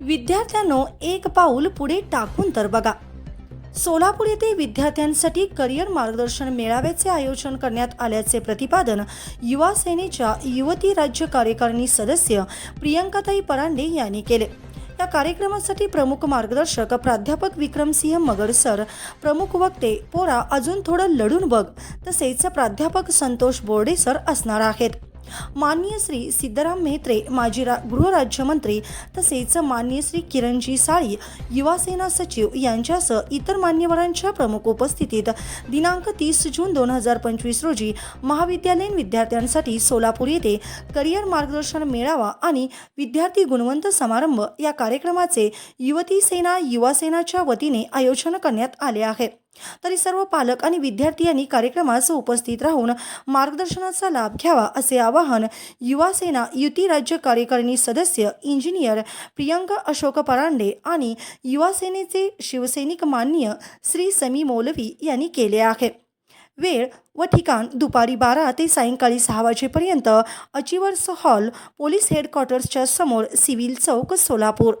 विद्यार्थ्यांनो एक पाऊल पुढे टाकून तर बघा. सोलापूर येथे विद्यार्थ्यांसाठी करिअर मार्गदर्शन मेळाव्याचे आयोजन करण्यात आल्याचे प्रतिपादन युवा सेनेच्या युवती राज्य कार्यकारिणी सदस्य प्रियंकाताई परांडे यांनी केले. या कार्यक्रमासाठी प्रमुख मार्गदर्शक प्राध्यापक विक्रमसिंह मगर सर प्रमुख वक्ते पोरा अजून थोडं लढून बघ तसेच प्राध्यापक संतोष बोर्डे सर असणार आहेत. माननीय श्री सिद्धराम मेहत्रे माजी रा गृहराज्यमंत्री तसेच माननीय श्री किरणजी साळी युवासेना सचिव यांच्यासह इतर मान्यवरांच्या प्रमुख उपस्थितीत दिनांक तीस जून दोन हजार पंचवीस रोजी महाविद्यालयीन विद्यार्थ्यांसाठी सोलापूर येथे करिअर मार्गदर्शन मेळावा आणि विद्यार्थी गुणवंत समारंभ या कार्यक्रमाचे युवती सेना युवासेनाच्या वतीने आयोजन करण्यात आले आहे. तरी सर्व पालक आणि विद्यार्थी यांनी कार्यक्रमास उपस्थित राहून मार्गदर्शनाचा लाभ घ्यावा असे आवाहन युवासेना युती राज्य कार्यकारिणी सदस्य इंजिनियर प्रियंका अशोक परांडे आणि युवासेनेचे शिवसैनिक मान्य श्री समी मौलवी यांनी केले आहे. वेळ व ठिकाण दुपारी बारा ते सायंकाळी सहा वाजेपर्यंत अचिवर्स हॉल पोलीस हेडक्वार्टर्सच्या समोर सिव्हिल चौक सोलापूर.